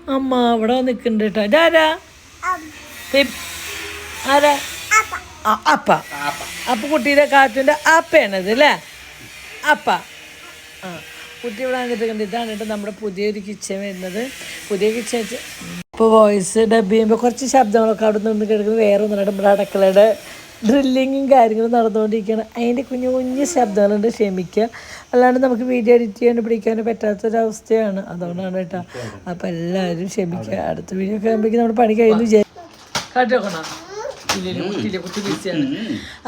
അമ്മ. അവിടെ നിൽക്കുന്നുണ്ട് കേട്ടോ. ഇതാരാ ആരാ? അപ്പ. അപ്പ. കുട്ടിയുടെ കാറ്റുന്റെ അപ്പയാണത് അല്ലേ? അപ്പ. കുട്ടി ഇവിടെ വന്നിട്ട് കണ്ട് ഇതാണ് കേട്ടോ നമ്മുടെ പുതിയൊരു കിച്ചൺ വരുന്നത്. പുതിയ കിച്ചൺ ഇപ്പോൾ വോയിസ് ഡബ് ചെയ്യുമ്പോൾ കുറച്ച് ശബ്ദങ്ങളൊക്കെ അവിടെ നിന്ന് കേൾക്കുന്നത് വേറെ ഒന്നും നമ്മുടെ അടുക്കളയുടെ ഡ്രില്ലിങ്ങും കാര്യങ്ങളും നടന്നുകൊണ്ടിരിക്കുകയാണ്. അതിന്റെ കുഞ്ഞു കുഞ്ഞു ശബ്ദങ്ങളുണ്ട് ക്ഷമിക്കുക. അല്ലാണ്ട് നമുക്ക് വീഡിയോ എഡിറ്റ് ചെയ്യാനോ പിടിക്കാനോ പറ്റാത്തൊരവസ്ഥയാണ്. അതുകൊണ്ടാണ് കേട്ടോ. അപ്പം എല്ലാവരും ക്ഷമിക്കുക. അടുത്ത വീഡിയോ ഒക്കെ ആകുമ്പോഴേക്കും നമ്മുടെ പണി കഴിയുന്നു കാട്ടിയോക്കണോ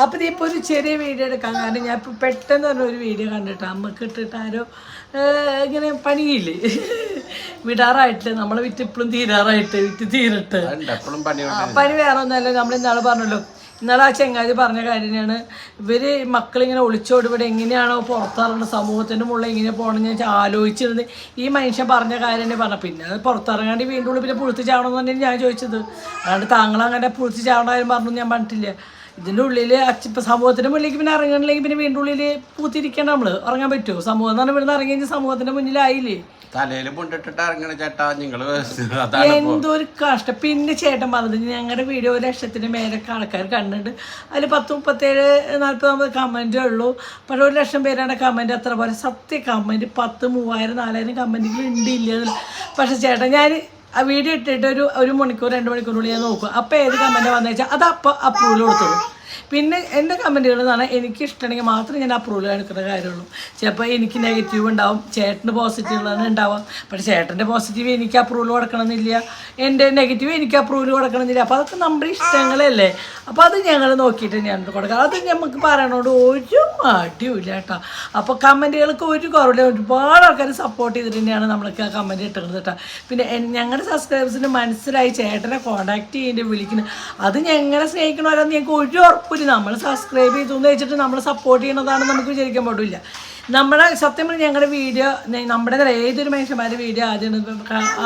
അപ്പൊ ഇപ്പൊ ഒരു ചെറിയ വീഡിയോ എടുക്കാൻ കാരണം ഞാൻ ഇപ്പൊ പെട്ടെന്ന് പറഞ്ഞ ഒരു വീഡിയോ കണ്ടിട്ട്. അമ്മയ്ക്ക് ഇട്ടിട്ട് ആരോ ഇങ്ങനെ പണിയില്ലേ വിടാറായിട്ട് നമ്മളെ വിറ്റ് ഇപ്പോഴും തീരാറായിട്ട് വിറ്റ് തീരട്ട്. പനി വേറെ ഒന്നല്ല നമ്മൾ ഇന്നാൾ പറഞ്ഞല്ലോ. ഇന്നാളെ ആ ചെങ്ങാതി പറഞ്ഞ കാര്യമാണ്. ഇവർ മക്കളിങ്ങനെ ഒളിച്ചോടിവിടെ എങ്ങനെയാണോ പുറത്തിറങ്ങുന്നത് സമൂഹത്തിന്റെ മുകളിൽ എങ്ങനെ പോകണം ഞാൻ ആലോചിച്ചിരുന്നത്. ഈ മനുഷ്യൻ പറഞ്ഞ കാര്യം തന്നെ പറഞ്ഞു പിന്നെ അത് പുറത്തിറങ്ങാണ്ട് വീണ്ടും പിന്നെ പുഴുത്തി ചാവണമെന്ന് തന്നെയാണ് ഞാൻ ചോദിച്ചത്. അതുകൊണ്ട് താങ്കൾ അങ്ങനെ പുഴുത്തി ചാവണമെന്ന് പറഞ്ഞു ഞാൻ പറഞ്ഞിട്ടില്ല. ഇതിന്റെ ഉള്ളിൽ ഇപ്പം സമൂഹത്തിന്റെ മുന്നിലേക്ക് പിന്നെ ഇറങ്ങണില്ലെങ്കിൽ പിന്നെ വീണ്ടും ഉള്ളിൽ പൂത്തിരിക്കണം നമ്മൾ ഇറങ്ങാൻ പറ്റുമോ സമൂഹം എന്ന് പറഞ്ഞാൽ ഇവിടുന്ന് ഇറങ്ങി കഴിഞ്ഞാൽ സമൂഹത്തിന്റെ മുന്നിലായില്ലേ? തലയിൽ മുണ്ടിട്ടിട്ട് ഇറങ്ങണ ചേട്ടാ നിങ്ങൾ അതാണ് എന്തൊരു കഷ്ടം. പിന്നെ ചേട്ടൻ പറഞ്ഞത് ഞങ്ങളുടെ വീഡിയോ ഒരു ലക്ഷത്തിന് മേലൊക്കെ ആൾക്കാർ കണ്ടിട്ടുണ്ട് അതിൽ പത്ത് മുപ്പത്തേഴ് നാൽപ്പത് കമന്റേ ഉള്ളൂ. പക്ഷേ ഒരു ലക്ഷം പേരാണ് കമന്റ് അത്ര പോലെ. സത്യ കമന്റ് പത്ത് മൂവായിരം നാലായിരം കമന്റുകൾ ഉണ്ട് ഇല്ല. പക്ഷേ ചേട്ടൻ ഞാൻ ആ വീഡിയോ ഇട്ടിട്ട് ഒരു ഒരു മണിക്കൂർ രണ്ട് മണിക്കൂറിനുള്ളിൽ ഞാൻ നോക്കും. അപ്പോൾ ഏത് കമന്റ് വന്നു വെച്ചാൽ അത് അപ്പോൾ അപ്രൂവൽ കൊടുത്തോളൂ പിന്നെ എന്റെ കമന്റുകൾ എന്ന് പറഞ്ഞാൽ എനിക്ക് ഇഷ്ടമാണെങ്കിൽ മാത്രമേ ഞാൻ അപ്രൂവൽ എടുക്കുന്ന കാര്യമുള്ളൂ. ചിലപ്പോൾ എനിക്ക് നെഗറ്റീവ് ഉണ്ടാവും ചേട്ടന് തന്നെ ഉണ്ടാവാം. പക്ഷേ ചേട്ടന്റെ പോസിറ്റീവ് എനിക്ക് അപ്രൂവൽ കൊടുക്കണമെന്നില്ല. എന്റെ നെഗറ്റീവ് എനിക്ക് അപ്രൂവൽ കൊടുക്കണമെന്നില്ല. അപ്പോൾ അതൊക്കെ നമ്മുടെ ഇഷ്ടങ്ങളല്ലേ? അപ്പോൾ അത് ഞങ്ങൾ നോക്കിയിട്ട് ഞാൻ കൊടുക്കാം. അത് നമുക്ക് പറയണോണ്ട് ഒരു മടിയുമില്ല കേട്ടോ. അപ്പോൾ കമന്റുകൾക്ക് ഒരു കുറവില്ല. ഒരുപാട് ആൾക്കാർ സപ്പോർട്ട് ചെയ്തിട്ട് തന്നെയാണ് നമ്മൾക്ക് ആ കമന്റ് ഇട്ടുന്നത് കേട്ടോ. പിന്നെ ഞങ്ങളുടെ സബ്സ്ക്രൈബേഴ്സിന് മനസ്സിലായി ചേട്ടനെ കോൺടാക്ട് ചെയ്യേണ്ടി വിളിക്കുന്നത് അത് ഞങ്ങളെ സ്നേഹിക്കണവരെന്ന് ഞങ്ങൾക്ക് ഒരു ഉറപ്പില്ല. നമ്മൾ സബ്സ്ക്രൈബ് ചെയ്തു എന്ന് വെച്ചിട്ട് നമ്മൾ സപ്പോർട്ട് ചെയ്യണതാണ് നമുക്ക് വിചാരിക്കാൻ പാടില്ല. നമ്മുടെ സത്യം പറഞ്ഞാൽ ഞങ്ങളുടെ വീഡിയോ നമ്മുടെ ഏതൊരു മനുഷ്യന്മാരുടെ വീഡിയോ ആദ്യം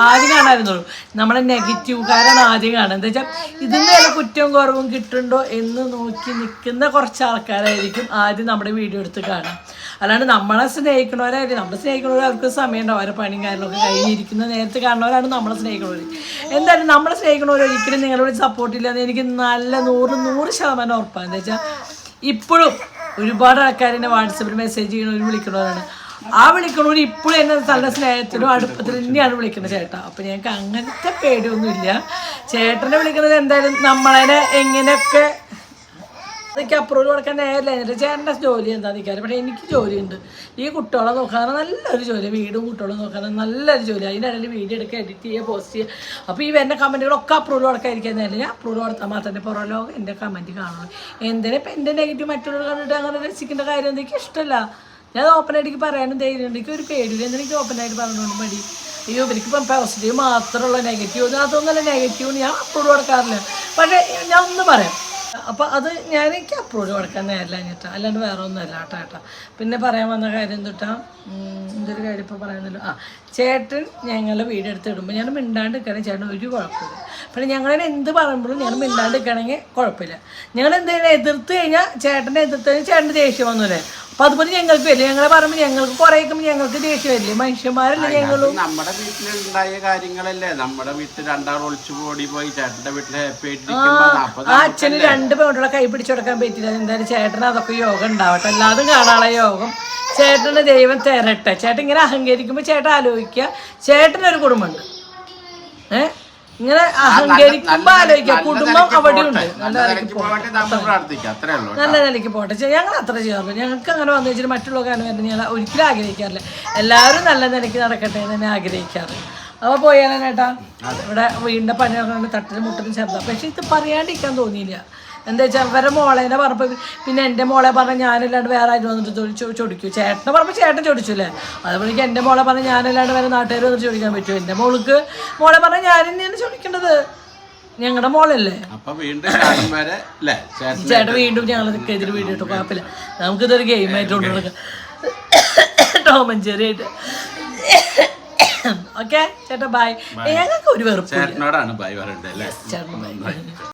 ആദ്യം കാണാമായിരുന്നുള്ളൂ നമ്മളെ നെഗറ്റീവുകാരാണ് ആദ്യം കാണുന്നത്. എന്താ വെച്ചാൽ ഇതിന്റെ വല്ല കുറ്റവും കുറവും കിട്ടുന്നുണ്ടോ എന്ന് നോക്കി നിൽക്കുന്ന കുറച്ച് ആൾക്കാരായിരിക്കും ആദ്യം നമ്മുടെ വീഡിയോ എടുത്ത് കാണാം അല്ലാണ്ട് നമ്മളെ സ്നേഹിക്കണവരായിട്ട് നമ്മളെ സ്നേഹിക്കണവർ അവർക്ക് സമയം ഉണ്ടാവും അവരെ പണിയും കാര്യങ്ങളൊക്കെ കഴിഞ്ഞിരിക്കുന്ന നേരത്തെ കാണുന്നവരാണ് നമ്മളെ സ്നേഹിക്കണവർ എന്തായാലും നമ്മളെ സ്നേഹിക്കണവർ ഒരിക്കലും നിങ്ങളോട് സപ്പോർട്ട് ഇല്ല എന്ന് എനിക്ക് നല്ല നൂറ് നൂറ് ശതമാനം ഉറപ്പാണ് എന്താ വെച്ചാൽ ഇപ്പോഴും ഒരുപാട് ആൾക്കാർ എന്നെ വാട്സപ്പിൽ മെസ്സേജ് ചെയ്യണവർ വിളിക്കണവരാണ് ആ വിളിക്കണവർ ഇപ്പോഴും എന്നെ നല്ല സ്നേഹത്തിലും അടുപ്പത്തിലും തന്നെയാണ് വിളിക്കുന്നത് ചേട്ടാ. അപ്പം ഞങ്ങൾക്ക് അങ്ങനത്തെ പേടിയൊന്നുമില്ല. ചേട്ടനെ വിളിക്കുന്നത് എന്തായാലും നമ്മളെ എങ്ങനെയൊക്കെ അതൊക്കെ അപ്രൂവൽ കൊടുക്കാൻ നേരില്ല എന്നിട്ട് ചേട്ടന്റെ ജോലി എന്താണെന്ന് നിൽക്കാറ് പക്ഷേ എനിക്ക് ജോലിയുണ്ട്. ഈ കുട്ടികളെ നോക്കാൻ നല്ലൊരു ജോലി വീടും കുട്ടികളും നോക്കാൻ നല്ലൊരു ജോലി. അതിനിടയിൽ വീഡിയോ എടുക്കുക എഡിറ്റ് ചെയ്യുക പോസ്റ്റ് ചെയ്യുക. അപ്പോൾ ഈ വരുന്ന കമന്റുകളൊക്കെ അപ്രൂവൽ കൊടുക്കാതിരിക്കാൻ നേരം ഞാൻ അപ്രൂവൽ കൊടുത്താൽ മാത്രമേ പുറം എന്റെ കമന്റ് കാണുള്ളൂ. എന്തിനാ ഇപ്പം എന്റെ നെഗറ്റീവ് മറ്റുള്ളവർ കണ്ടിട്ട് അങ്ങനെ രസിക്കേണ്ട കാര്യം എനിക്ക് ഇഷ്ടമല്ല. ഞാൻ ഓപ്പണായിട്ട് പറയാനും ധൈര്യമുണ്ട്. എനിക്ക് ഒരു പേടിയില്ല. എന്തിനാ എനിക്ക് ഓപ്പണായിട്ട് പറഞ്ഞുകൊണ്ട് മടി? അയ്യോ എനിക്ക് ഇപ്പം പോസിറ്റീവ് മാത്രമുള്ള നെഗറ്റീവ് അതൊന്നുമല്ല. നെഗറ്റീവ് ഞാൻ അപ്രൂവ് കൊടുക്കാറില്ല. പക്ഷേ ഞാൻ ഒന്ന് പറയാം. അപ്പോൾ അത് ഞാൻ എനിക്ക് അപ്രൂവ് കൊടുക്കാൻ നേരില്ല ചേട്ടാ. അല്ലാണ്ട് വേറെ ഒന്നുമല്ല കേട്ടോ കേട്ടോ. പിന്നെ പറയാൻ വന്ന കാര്യം തൊട്ടാ എന്തൊരു കാര്യം ഇപ്പോൾ പറയുന്നല്ലോ ആ ചേട്ടൻ ഞങ്ങൾ വീട് എടുത്ത് ഇടുമ്പോൾ ഞാൻ മിണ്ടാണ്ട് നിൽക്കണമെങ്കിൽ ചേട്ടൻ ഒരു കുഴപ്പമില്ല. പിന്നെ ഞങ്ങളെ എന്ത് പറയുമ്പോഴും ഞങ്ങൾ മിണ്ടാണ്ട് നിൽക്കണമെങ്കിൽ കുഴപ്പമില്ല. ഞങ്ങൾ എന്തെങ്കിലും എതിർത്ത് കഴിഞ്ഞാൽ ചേട്ടനെ എതിർത്ത് കഴിഞ്ഞാൽ ചേട്ടന്റെ ദേഷ്യം വന്നൂലേ അപ്പം അതുപോലെ ഞങ്ങൾക്ക് വരില്ല? ഞങ്ങളെ പറയുമ്പോൾ ഞങ്ങൾക്ക് കുറേ ഞങ്ങൾക്ക് ദേഷ്യം വരില്ലേ? മനുഷ്യന്മാരല്ലേ ഞങ്ങളും? നമ്മുടെ വീട്ടിലുണ്ടായ കാര്യങ്ങളല്ലേ. നമ്മുടെ വീട്ടിൽ രണ്ടാൾ ഒളിച്ചു ഓടി പോയി. ചേട്ടന്റെ വീട്ടിൽ ഹാപ്പി ആയിട്ട് ആ അച്ഛന് രണ്ട് പെൺകുട്ടികളെ കൈ പിടിച്ചു കൊടുക്കാൻ പറ്റില്ല എന്തായാലും ചേട്ടന് അതൊക്കെ യോഗം ഉണ്ടാവട്ടെ. എല്ലാതും കാണാനുള്ള യോഗം. ചേട്ടന് ദൈവം തരട്ടെ. ചേട്ടൻ ഇങ്ങനെ അഹങ്കരിക്കുമ്പോൾ ചേട്ടൻ ആലോചിക്കുക. ചേട്ടനൊരു കുടുംബമുണ്ട്. ഏ? ഇങ്ങനെ അഹങ്കരിക്കുമ്പോ ആലോചിക്കുക. കുടുംബം അവിടെ ഉണ്ട് നല്ല നിലയ്ക്ക് പോകട്ടെ നല്ല നിലയ്ക്ക് പോട്ടെ. ചെ- ഞങ്ങൾ അത്ര ചെയ്യാറുള്ളൂ ഞങ്ങൾക്ക് അങ്ങനെ വന്നു വെച്ചിട്ട് മറ്റുള്ള കാര്യം വരുന്നത് ഞാൻ ഒരിക്കലും ആഗ്രഹിക്കാറില്ല. എല്ലാവരും നല്ല നിലയ്ക്ക് നടക്കട്ടെ എന്ന് തന്നെ ആഗ്രഹിക്കാറ്. അപ്പോൾ പോയാലേട്ടാ ഇവിടെ വീടിന്റെ പണി നടക്കുന്നുണ്ട് തട്ടിലും മുട്ടലും ശബ്ദം പക്ഷെ ഇത് പറയാണ്ടിരിക്കാൻ തോന്നിയില്ല. എന്താ വെച്ചാൽ ഇവരെ മോളേനെ പറഞ്ഞപ്പോൾ പിന്നെ എന്റെ മോളെ പറഞ്ഞ ഞാനല്ലാണ്ട് വേറെ ആയിട്ട് വന്നിട്ട് ചോദിച്ചു ചൊ- ചൊടിക്കും ചേട്ടനെ പറഞ്ഞപ്പോൾ ചേട്ടൻ ചോദിച്ചില്ലേ? അതുപോലെ എന്റെ മോളെ പറഞ്ഞ ഞാനല്ലാണ്ട് വേറെ നാട്ടുകാർ വന്നിട്ട് ചോദിക്കാൻ പറ്റുമോ? എന്റെ മോൾക്ക് മോളെ പറഞ്ഞ ഞാൻ തന്നെയാണ് ചോദിക്കേണ്ടത്. ഞങ്ങളുടെ മോളല്ലേ? ചേട്ടൻ വീണ്ടും ഞങ്ങൾ എതിര് വീഡിയോ ഇട്ടു കുഴപ്പമില്ല. നമുക്കിതൊരു ഗെയിം ആയിട്ട് കൊണ്ടുനടക്കാം. ടോമൻ ചെറി ആയിട്ട്. ഓക്കെ? ചേട്ടാ ബൈ ഞങ്ങൾക്ക് ഒരു വെറുപ്പ് ചേട്ടനോടാണ് ബൈ പറയണ്ടേ ചേട്ടൻ ബൈ